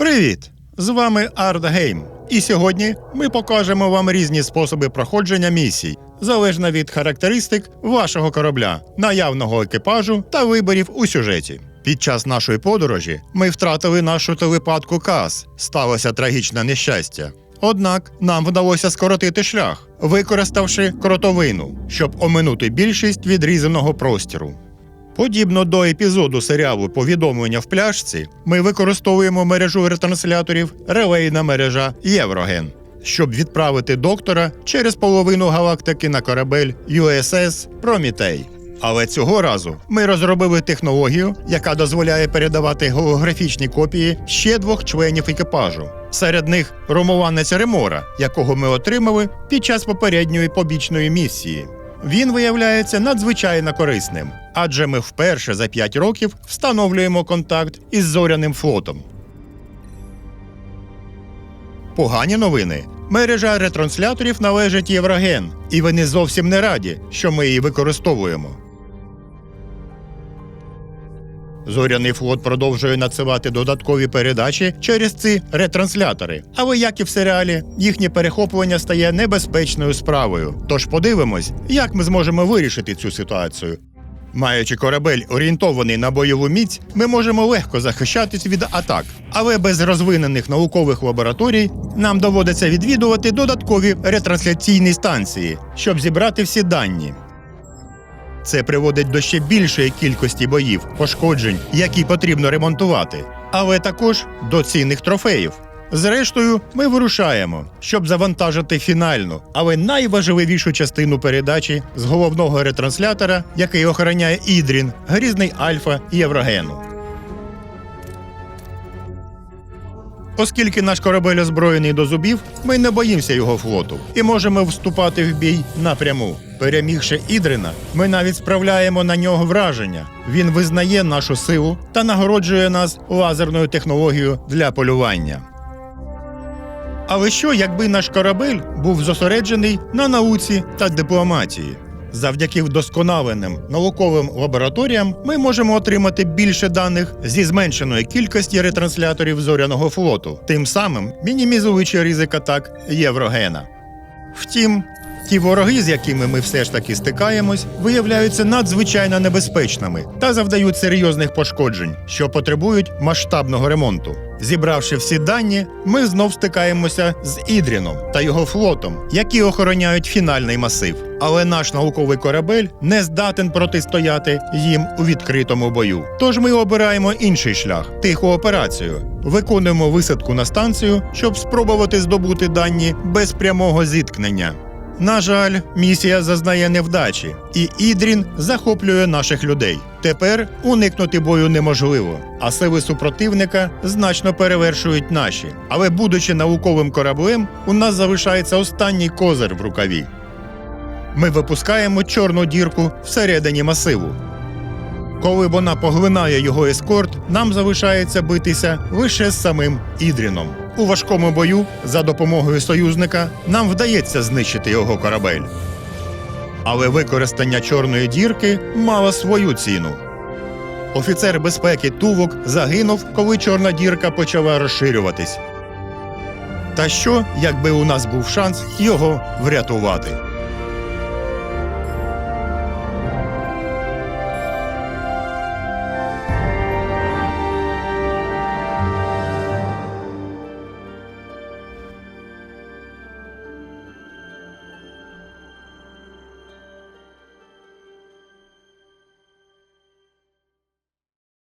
Привіт! З вами Ардгейм. І сьогодні ми покажемо вам різні способи проходження місій, залежно від характеристик вашого корабля, наявного екіпажу та виборів у сюжеті. Під час нашої подорожі ми втратили нашу телепатку Кас. Сталося трагічне нещастя. Однак нам вдалося скоротити шлях, використавши кротовину, щоб оминути більшість відрізаного простіру. Подібно до епізоду серіалу Повідомлення в пляшці, ми використовуємо мережу ретрансляторів релейна мережа Євроген, щоб відправити доктора через половину галактики на корабель USS Прометей. Але цього разу ми розробили технологію, яка дозволяє передавати голографічні копії ще двох членів екіпажу. Серед них ромуланець Ремора, якого ми отримали під час попередньої побічної місії. Він виявляється надзвичайно корисним, адже ми вперше за 5 років встановлюємо контакт із зоряним флотом. Погані новини. Мережа ретрансляторів належить Євроген, і вони зовсім не раді, що ми її використовуємо. Зоряний флот продовжує надсилати додаткові передачі через ці ретранслятори. Але як і в серіалі, їхнє перехоплення стає небезпечною справою. Тож подивимось, як ми зможемо вирішити цю ситуацію. Маючи корабель орієнтований на бойову міць, ми можемо легко захищатись від атак, але без розвинених наукових лабораторій нам доводиться відвідувати додаткові ретрансляційні станції, щоб зібрати всі дані. Це приводить до ще більшої кількості боїв, пошкоджень, які потрібно ремонтувати, але також до цінних трофеїв. Зрештою, ми вирушаємо, щоб завантажити фінальну, але найважливішу частину передачі з головного ретранслятора, який охороняє Ідрін, грізний Альфа і Єврогену. Оскільки наш корабель озброєний до зубів, ми не боїмося його флоту і можемо вступати в бій напряму. Перемігши Ідрина, ми навіть справляємо на нього враження. Він визнає нашу силу та нагороджує нас лазерною технологією для полювання. Але що, якби наш корабель був зосереджений на науці та дипломатії? Завдяки вдосконаленим науковим лабораторіям ми можемо отримати більше даних зі зменшеної кількості ретрансляторів зоряного флоту, тим самим мінімізуючи ризик атак Єврогена. Втім, ті вороги, з якими ми все ж таки стикаємось, виявляються надзвичайно небезпечними та завдають серйозних пошкоджень, що потребують масштабного ремонту. Зібравши всі дані, ми знов стикаємося з Ідріном та його флотом, які охороняють фінальний масив. Але наш науковий корабель не здатен протистояти їм у відкритому бою. Тож ми обираємо інший шлях тиху операцію. Виконуємо висадку на станцію, щоб спробувати здобути дані без прямого зіткнення. На жаль, місія зазнає невдачі, і Ідрін захоплює наших людей. Тепер уникнути бою неможливо, а сили супротивника значно перевершують наші. Але, будучи науковим кораблем, у нас залишається останній козир в рукаві. Ми випускаємо чорну дірку всередині масиву. Коли вона поглинає його ескорт, нам залишається битися лише з самим Ідріном. У важкому бою за допомогою союзника нам вдається знищити його корабель. Але використання чорної дірки мало свою ціну. Офіцер безпеки Тувок загинув, коли чорна дірка почала розширюватись. Та що, якби у нас був шанс його врятувати?